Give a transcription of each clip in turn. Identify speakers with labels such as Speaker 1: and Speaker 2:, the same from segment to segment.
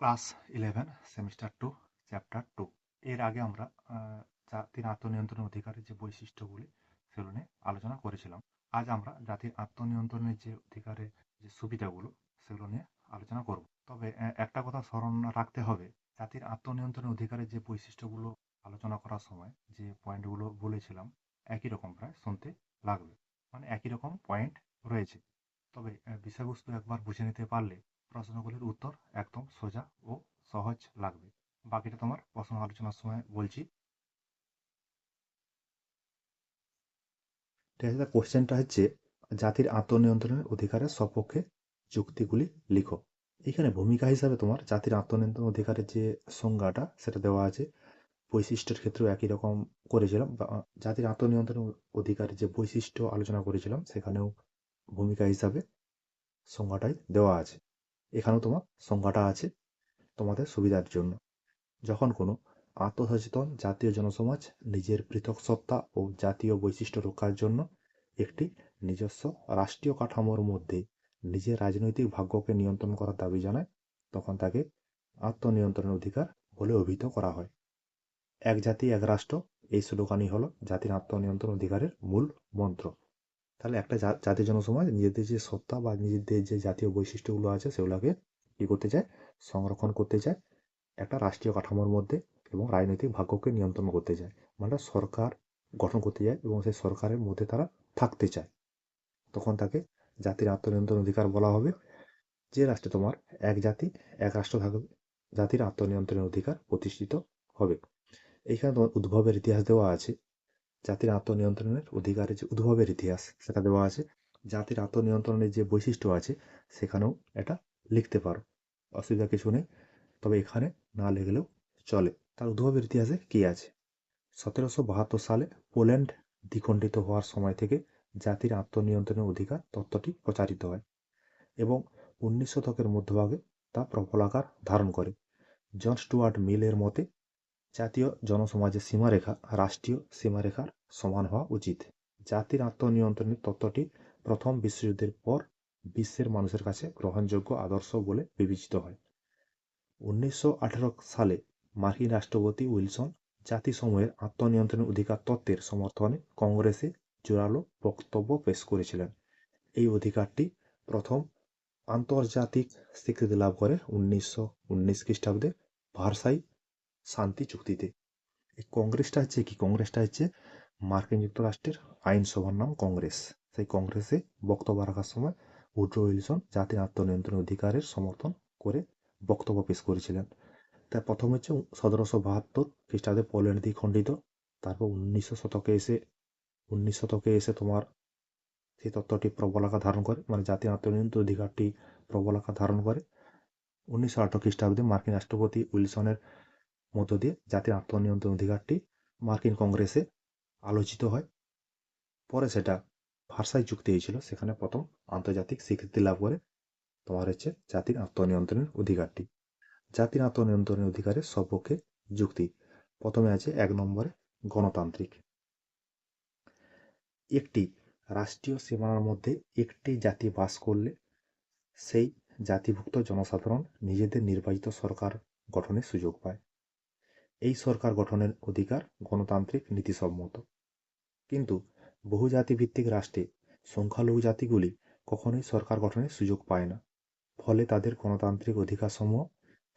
Speaker 1: Class eleven, semester two, chapter two. এর আগে আমরা জাতির আত্মনিয়ন্ত্রণের অধিকারের যে বৈশিষ্ট্যগুলি, সেগুলো নিয়ে আলোচনা করেছিলাম। আজ আমরা জাতির আত্মনিয়ন্ত্রণের যে অধিকারের যে সুবিধাগুলো, সেগুলো নিয়ে আলোচনা করব। তবে একটা কথা স্মরণ রাখতে হবে, জাতির আত্মনিয়ন্ত্রণের অধিকারের যে বৈশিষ্ট্যগুলো আলোচনা করার সময় যে পয়েন্টগুলো বলেছিলাম, একই রকম প্রায় শুনতে লাগবে। মানে একই রকম পয়েন্ট রয়েছে। তবে বিষয়বস্তু একবার বুঝে নিতে পারলে প্রশ্নগুলির উত্তর একদম সোজা ও সহজ লাগবে। বাকিটা তোমার প্রশ্ন আলোচনার সময় বলছি। ঠিক আছে কোশ্চেনটা হচ্ছে জাতির আত্মনিয়ন্ত্রণের অধিকারের সপক্ষে যুক্তিগুলি লিখো। এখানে ভূমিকা হিসাবে তোমার জাতির আত্মনিয়ন্ত্রণ অধিকারের যে সংজ্ঞাটা, সেটা দেওয়া আছে। বৈশিষ্ট্যের ক্ষেত্রেও একই রকম করেছিলাম জাতির আত্মনিয়ন্ত্রণ অধিকারের যে বৈশিষ্ট্য আলোচনা করেছিলাম, সেখানেও ভূমিকা হিসাবে সংজ্ঞাটাই দেওয়া আছে। এখানেও তোমার সংজ্ঞাটা আছে তোমাদের সুবিধার জন্য। যখন কোনো আত্মসচেতন জাতীয় জনসমাজ নিজের পৃথক সত্তা ও জাতীয় বৈশিষ্ট্য রক্ষার জন্য একটি নিজস্ব রাষ্ট্রীয় কাঠামোর মধ্যে নিজের রাজনৈতিক ভাগ্যকে নিয়ন্ত্রণ করার দাবি জানায়, তখন তাকে আত্মনিয়ন্ত্রণের অধিকার বলে অভিহিত করা হয়। এক জাতি, এক রাষ্ট্র, এই স্লোগানই হলো জাতির আত্মনিয়ন্ত্রণ অধিকারের মূল মন্ত্র। তাহলে একটা জা- জাতীয় জনসমাজ নিজেদের যে সত্তা বা নিজেদের যে জাতীয় বৈশিষ্ট্যগুলো আছে সেগুলোকে কি করতে চায়? সংরক্ষণ করতে চায়। একটা রাষ্ট্রীয় কাঠামোর মধ্যে এবং রাজনৈতিক ভাগ্যকে নিয়ন্ত্রণ করতে চায়। মানে সরকার গঠন করতে চায় এবং সেই সরকারের মধ্যে তারা থাকতে চায়। তখন তাকে জাতির আত্মনিয়ন্ত্রণ অধিকার বলা হবে। যে রাষ্ট্রে তোমার এক জাতি, এক রাষ্ট্র থাকবে, জাতির আত্মনিয়ন্ত্রণের অধিকার প্রতিষ্ঠিত হবে। এইখানে তোমার উদ্ভবের ইতিহাস দেওয়া আছে। জাতির আত্মনিয়ন্ত্রণের অধিকারের যে উদ্ভবের ইতিহাস সেটা দেওয়া আছে। জাতির আত্মনিয়ন্ত্রণের যে বৈশিষ্ট্য আছে, সেখানেও এটা লিখতে পারো। অসুবিধা কিছু নেই, তবে এখানে না লিখলেও চলে। তার উদ্ভবের ইতিহাসে কি আছে? সতেরোশো বাহাত্তর সালে পোল্যান্ড দ্বিখণ্ডিত হওয়ার সময় থেকে জাতির আত্মনিয়ন্ত্রণের অধিকার তত্ত্বটি প্রচারিত হয় এবং উনিশ শতকের মধ্যভাগে তা প্রবল আকার ধারণ করে। জন স্টুয়ার্ট মিলের মতে জাতীয় জনসমাজের সীমারেখা, রাষ্ট্রীয় সীমারেখার সমান হওয়া উচিত। জাতির আত্মনিয়ন্ত্রণের তত্ত্বটি প্রথম বিশ্বযুদ্ধের পর বিশ্বের মানুষের কাছে গ্রহণযোগ্য আদর্শ বলে বিবেচিত হয়। উনিশশো আঠেরো সালে মার্কিন রাষ্ট্রপতি উইলসন জাতিসমূহের আত্মনিয়ন্ত্রণের অধিকার তত্ত্বের সমর্থনে কংগ্রেসে জোরালো বক্তব্য পেশ করেছিলেন। এই অধিকারটি প্রথম আন্তর্জাতিক স্বীকৃতি লাভ করে উনিশশো উনিশ খ্রিস্টাব্দে ভার্সাই শান্তি চুক্তিতে। এই কংগ্রেসটা হচ্ছে কি? কংগ্রেসটা হচ্ছে মার্কিন যুক্তরাষ্ট্রের আইনসভার নাম কংগ্রেস। সেই কংগ্রেসে বক্তব্য রাখার সময় উড্রো উইলসন জাতির আত্মনিয়ন্ত্রণ অধিকারের সমর্থন করে বক্তব্য পেশ করেছিলেন। তার প্রথম হচ্ছে সতেরোশো বাহাত্তর খ্রিস্টাব্দে পোল্যান্ড দিয়ে খণ্ডিত। তারপর উনিশশো শতকে এসে উনিশ শতকে এসে তোমার সেই তত্ত্বটি প্রবল আকার ধারণ করে মানে জাতীয় আত্মনিয়ন্ত্রণ অধিকারটি প্রবল আকার ধারণ করে। উনিশশো আঠারো খ্রিস্টাব্দে মার্কিন রাষ্ট্রপতি উইলসনের মধ্য দিয়ে জাতীয় আত্মনিয়ন্ত্রণ অধিকারটি মার্কিন কংগ্রেসে আলোচিত হয়। পরে সেটা ভার্সাই চুক্তি হয়েছিল, সেখানে প্রথম আন্তর্জাতিক স্বীকৃতি লাভ করে। তোমার হচ্ছে জাতির আত্মনিয়ন্ত্রণের অধিকারটি। জাতির আত্মনিয়ন্ত্রণের অধিকারের সপক্ষে যুক্তি। প্রথমে আছে এক নম্বরে গণতান্ত্রিক। একটি রাষ্ট্রীয় সীমানার মধ্যে একটি জাতি বাস করলে সেই জাতিভুক্ত জনসাধারণ নিজেদের নির্বাচিত সরকার গঠনের সুযোগ পায়। এই সরকার গঠনের অধিকার গণতান্ত্রিক নীতিসম্মত। কিন্তু বহুজাতি ভিত্তিক রাষ্ট্রে সংখ্যালঘু জাতিগুলি কখনোই সরকার গঠনের সুযোগ পায় না। ফলে তাদের গণতান্ত্রিক অধিকারসমূহ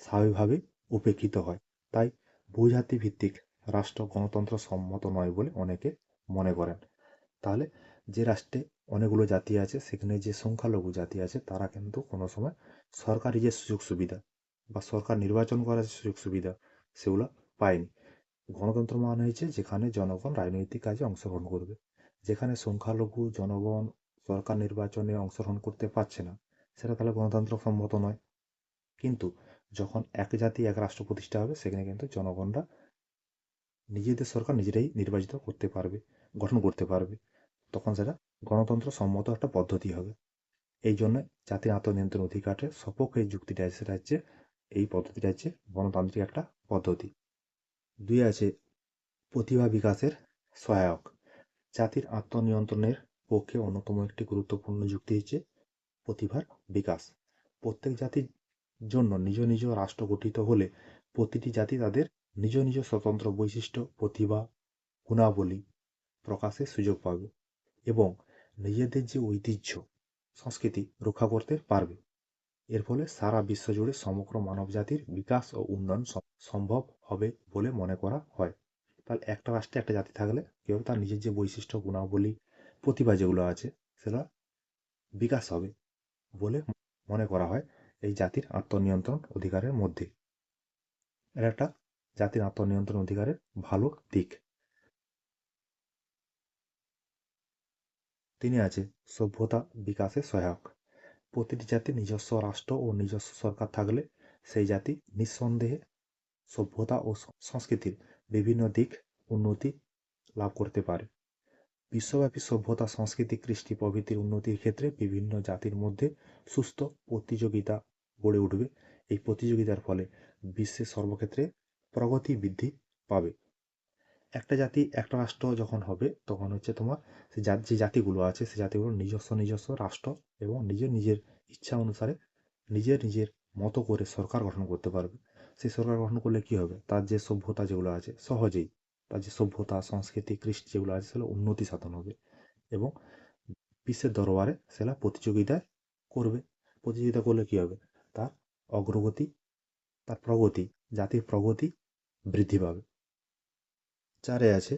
Speaker 1: স্বাভাবিকভাবে উপেক্ষিত হয়। তাই বহুজাতি ভিত্তিক রাষ্ট্র গণতন্ত্র সম্মত নয় বলে অনেকে মনে করেন। তাহলে যে রাষ্ট্রে অনেকগুলো জাতি আছে, সেখানে যে সংখ্যালঘু জাতি আছে, তারা কিন্তু কোনো সময় সরকারি যে সুযোগ সুবিধা বা সরকার নির্বাচন করার যে সুযোগ সুবিধা, সেগুলো পায়নি। গণতন্ত্র মানে হয়েছে যেখানে জনগণ রাজনৈতিক কাজে অংশগ্রহণ করবে, যেখানে সংখ্যালঘু জনগণ সরকার নির্বাচনে অংশগ্রহণ করতে পারছে না, সেটা তাহলে গণতন্ত্র সম্মত নয়। কিন্তু যখন এক জাতি, এক রাষ্ট্র প্রতিষ্ঠা হবে, সেখানে কিন্তু জনগণরা নিজেদের সরকার নিজেরাই নির্বাচিত করতে পারবে, গঠন করতে পারবে। তখন সেটা গণতন্ত্র সম্মত একটা পদ্ধতি হবে। এই জন্য জাতির আত্মনিয়ন্ত্রণ অধিকারের সপক্ষে এই যুক্তিটা সেটা হচ্ছে এই পদ্ধতিটা হচ্ছে গণতান্ত্রিক একটা পদ্ধতি। দুই আছে প্রতিভা বিকাশের সহায়ক। জাতির আত্মনিয়ন্ত্রণের পক্ষে অন্যতম একটি গুরুত্বপূর্ণ যুক্তি হচ্ছে প্রতিভার বিকাশ। প্রত্যেক জাতির জন্য নিজ নিজ রাষ্ট্র গঠিত হলে প্রতিটি জাতি তাদের নিজ নিজ স্বতন্ত্র বৈশিষ্ট্য, প্রতিভা, গুণাবলী প্রকাশের সুযোগ পাবে এবং নিজেদের যে ঐতিহ্য, সংস্কৃতি রক্ষা করতে পারবে। এর ফলে সারা বিশ্ব জুড়ে সমগ্র মানবজাতির বিকাশ ও উন্নয়ন সম- সম্ভব হবে বলে মনে করা হয়। তাহলে একটা রাষ্ট্রে একটা জাতি থাকলে কেউ তার নিজের যে বৈশিষ্ট্য, গুণাবলী, প্রতিভা যেগুলো আছে সেটা বিকাশ হবে বলে মনে করা হয় এই জাতির আত্মনিয়ন্ত্রণ অধিকারের মধ্যে। এটা একটা জাতির আত্মনিয়ন্ত্রণ অধিকারের ভালো দিক। তিনি আছে সভ্যতা বিকাশে সহায়ক। প্রতিটি জাতির নিজস্ব রাষ্ট্র ও নিজস্ব সরকার থাকলে সেই জাতি নিঃসন্দেহে সভ্যতা ও সংস্কৃতির বিভিন্ন দিক উন্নতি লাভ করতে পারে। বিশ্বব্যাপী সভ্যতা, সংস্কৃতি, কৃষ্টি প্রভৃতির উন্নতির ক্ষেত্রে বিভিন্ন জাতির মধ্যে সুস্থ প্রতিযোগিতা গড়ে উঠবে। এই প্রতিযোগিতার ফলে বিশ্বের সর্বক্ষেত্রে প্রগতি বৃদ্ধি পাবে। একটা জাতি, একটা রাষ্ট্র যখন হবে, তখন হচ্ছে তোমার সে যে জাতিগুলো আছে, সে জাতিগুলো নিজস্ব নিজস্ব রাষ্ট্র এবং নিজের নিজের ইচ্ছা অনুসারে নিজের নিজের মতো করে সরকার গঠন করতে পারবে। সেই সরকার গঠন করলে কি হবে? তার যে সভ্যতা যেগুলো আছে, সহজেই তার যে সভ্যতা, সংস্কৃতি, কৃষ্টি যেগুলো আছে, সেগুলো উন্নতি সাধন হবে এবং বিশ্বের দরবারে সেটা প্রতিযোগিতায় করবে। প্রতিযোগিতা করলে কি হবে? তার অগ্রগতি, তার প্রগতি, জাতির প্রগতি বৃদ্ধি পাবে। চারে আছে।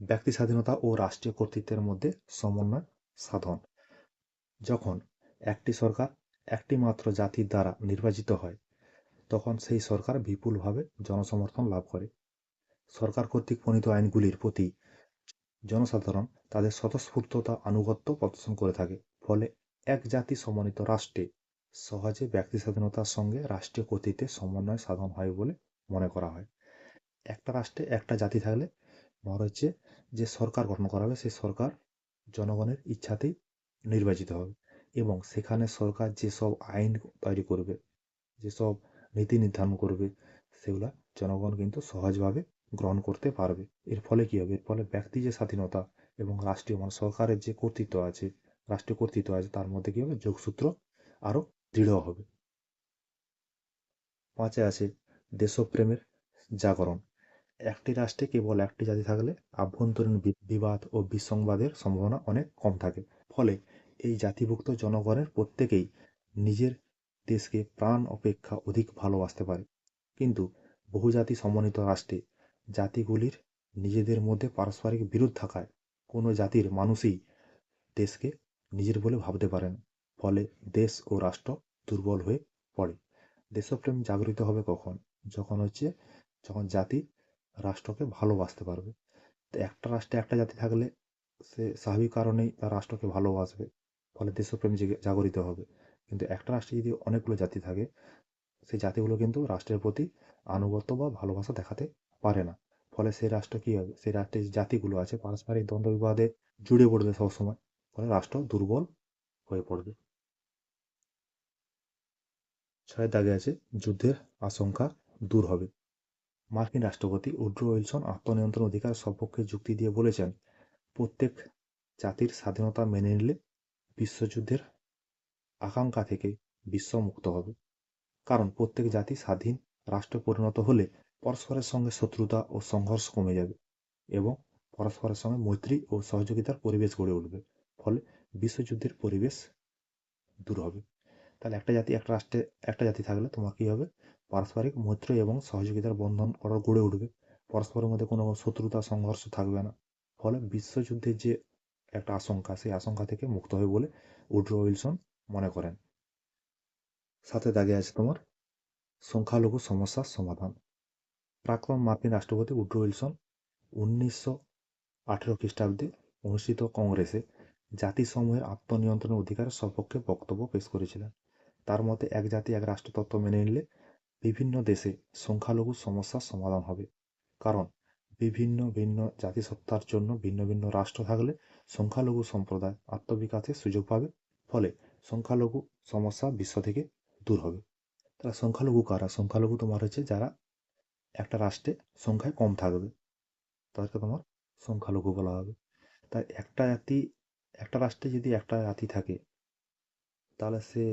Speaker 1: ব্যক্তি স্বাধীনতা ও রাষ্ট্রীয় কর্তৃত্বের মধ্যে সমন্বয় সাধন। যখন একটি সরকার একটি মাত্র জাতির দ্বারা নির্বাচিত হয়, তখন সেই সরকার বিপুলভাবে জনসমর্থন লাভ করে। সরকার কর্তৃক প্রণীত আইনগুলির প্রতি জনসাধারণ তাদের স্বতঃস্ফূর্ততা আনুগত্য প্রদর্শন করে থাকে। ফলে এক জাতি সমন্বিত রাষ্ট্রে সহজে ব্যক্তি স্বাধীনতার সঙ্গে রাষ্ট্রীয় কর্তৃত্বের সমন্বয় সাধন হয় বলে মনে করা হয়। একটা রাষ্ট্রে একটা জাতি থাকলে তোমার হচ্ছে যে সরকার গঠন করা হবে, সেই সরকার জনগণের ইচ্ছাতেই নির্বাচিত হবে। এবং সেখানে সরকার যেসব আইন তৈরি করবে, যেসব নীতি নির্ধারণ করবে, সেগুলা জনগণ কিন্তু সহজভাবে গ্রহণ করতে পারবে। এর ফলে কি হবে? এর ফলে ব্যক্তি যে স্বাধীনতা এবং রাষ্ট্রীয় মানে সরকারের যে কর্তৃত্ব আছে, রাষ্ট্রীয় কর্তৃত্ব আছে, তার মধ্যে কী হবে? যোগসূত্র আরও দৃঢ় হবে। পাঁচে আছে দেশপ্রেমের জাগরণ। একটি রাষ্ট্রে কেবল একটি জাতি থাকলে আভ্যন্তরীণ বিবাদ ও বিসংবাদের সম্ভাবনা অনেক কম থাকে। ফলে এই জাতিভুক্ত জনগণের প্রত্যেকেই নিজের দেশকে প্রাণ অপেক্ষা অধিক ভালোবাসতে পারে। কিন্তু বহুজাতি সমন্বিত রাষ্ট্রে জাতিগুলির নিজেদের মধ্যে পারস্পরিক বিরোধ থাকায় কোনো জাতির মানুষই দেশকে নিজের বলে ভাবতে পারে না। ফলে দেশ ও রাষ্ট্র দুর্বল হয়ে পড়ে। দেশপ্রেম জাগরিত হবে কখন? যখন হচ্ছে, যখন জাতি রাষ্ট্রকে ভালোবাসতে পারবে। তো একটা রাষ্ট্রে একটা জাতি থাকলে সে স্বাভাবিক কারণেই তার রাষ্ট্রকে ভালোবাসবে, ফলে দেশপ্রেম জেগে- জাগরিত হবে। কিন্তু একটা রাষ্ট্রে যদি অনেকগুলো জাতি থাকে, সেই জাতিগুলো কিন্তু রাষ্ট্রের প্রতি আনুগত্য বা ভালোবাসা দেখাতে পারে না। ফলে সেই রাষ্ট্র কী হবে? সেই রাষ্ট্রের জাতিগুলো আছে, পারস্পরিক দ্বন্দ্ব বিবাদে জুড়ে পড়বে সবসময়, ফলে রাষ্ট্র দুর্বল হয়ে পড়বে। ছয় দাগে আছে, যুদ্ধের আশঙ্কা দূর হবে। মার্কিন রাষ্ট্রপতি উড্রো উইলসন আত্মনিয়ন্ত্রণ অধিকার সপক্ষে যুক্তি দিয়ে বলেছেন, প্রত্যেক জাতির স্বাধীনতা মেনে নিলে বিশ্বযুদ্ধের আকাঙ্ক্ষা থেকে বিশ্ব মুক্ত হবে। কারণ প্রত্যেক জাতি স্বাধীন রাষ্ট্রে পরিণত হলে পরস্পরের সঙ্গে শত্রুতা ও সংঘর্ষ কমে যাবে এবং পরস্পরের সঙ্গে মৈত্রী ও সহযোগিতার পরিবেশ গড়ে উঠবে। ফলে বিশ্বযুদ্ধের পরিবেশ দূর হবে। তাহলে একটা জাতি, একটা রাষ্ট্রে একটা জাতি থাকলে তোমার কী হবে? পারস্পরিক মৈত্রী এবং সহযোগিতার বন্ধন আরও গড়ে উঠবে। পরস্পরের মধ্যে কোনো শত্রুতা, সংঘর্ষ থাকবে না। ফলে বিশ্বযুদ্ধের যে একটা আশঙ্কা, সেই আশঙ্কা থেকে মুক্ত হবে বলে উড্রো উইলসন মনে করেন। সাথে দাগে আছে তোমার সংখ্যালঘু সমস্যার সমাধান। প্রাক্তন মার্কিন রাষ্ট্রপতি উড্রো উইলসন উনিশশো আঠেরো খ্রিস্টাব্দে অনুষ্ঠিত কংগ্রেসে জাতিসমূহের আত্মনিয়ন্ত্রণের অধিকারের সপক্ষে বক্তব্য পেশ করেছিলেন। তার মতে, এক জাতি, এক রাষ্ট্র রাষ্ট্রতত্ত্ব মেনে নিলে বিভিন্ন দেশে সংখ্যালঘু সমস্যার সমাধান হবে। কারণ, বিভিন্ন ভিন্ন জাতিসত্তার জন্য ভিন্ন ভিন্ন রাষ্ট্র থাকলে সংখ্যালঘু সম্প্রদায় আত্মবিকাশের সুযোগ পাবে। ফলে সংখ্যালঘু সমস্যা বিশ্ব থেকে দূর হবে। তাহলে সংখ্যালঘু কারা? সংখ্যালঘু তোমার হচ্ছে যারা একটা রাষ্ট্রে সংখ্যায় কম থাকবে। তাদেরকে তোমার সংখ্যালঘু বলা হবে। তাই একটা জাতি, একটা রাষ্ট্রে যদি একটা জাতি থাকে, তাহলে সে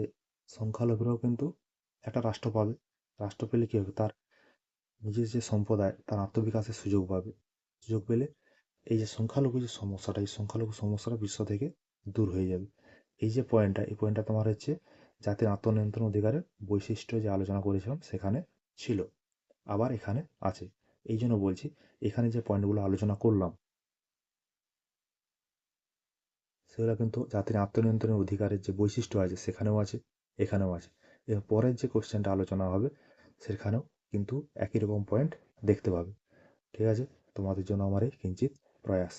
Speaker 1: সংখ্যালঘুরাও কিন্তু একটা রাষ্ট্র পাবে। রাষ্ট্র পেলে কী হবে? তার নিজের যে সম্প্রদায়, তার আত্মবিকাশের সুযোগ পাবে। সুযোগ পেলে এই যে সংখ্যালঘু যে সমস্যাটা, এই সংখ্যালঘু সমস্যাটা বিশ্ব থেকে দূর হয়ে যাবে। এই যে পয়েন্টটা এই পয়েন্টটা তোমার হচ্ছে জাতির আত্মনিয়ন্ত্রণ অধিকারের বৈশিষ্ট্য যে আলোচনা করেছিলাম, সেখানে ছিল। আবার এখানে আছে। এই জন্য বলছি, এখানে যে পয়েন্টগুলো আলোচনা করলাম, সেগুলো কিন্তু জাতির আত্মনিয়ন্ত্রণের অধিকারের যে বৈশিষ্ট্য আছে, সেখানেও আছে, এখানেও আছে। এর পরের যে কোশ্চেনটা আলোচনা হবে, সেখানেও কিন্তু একই রকম পয়েন্ট দেখতে পাবে। ঠিক আছে? তোমাদের জন্য আমার এই কিঞ্চিত প্রয়াস।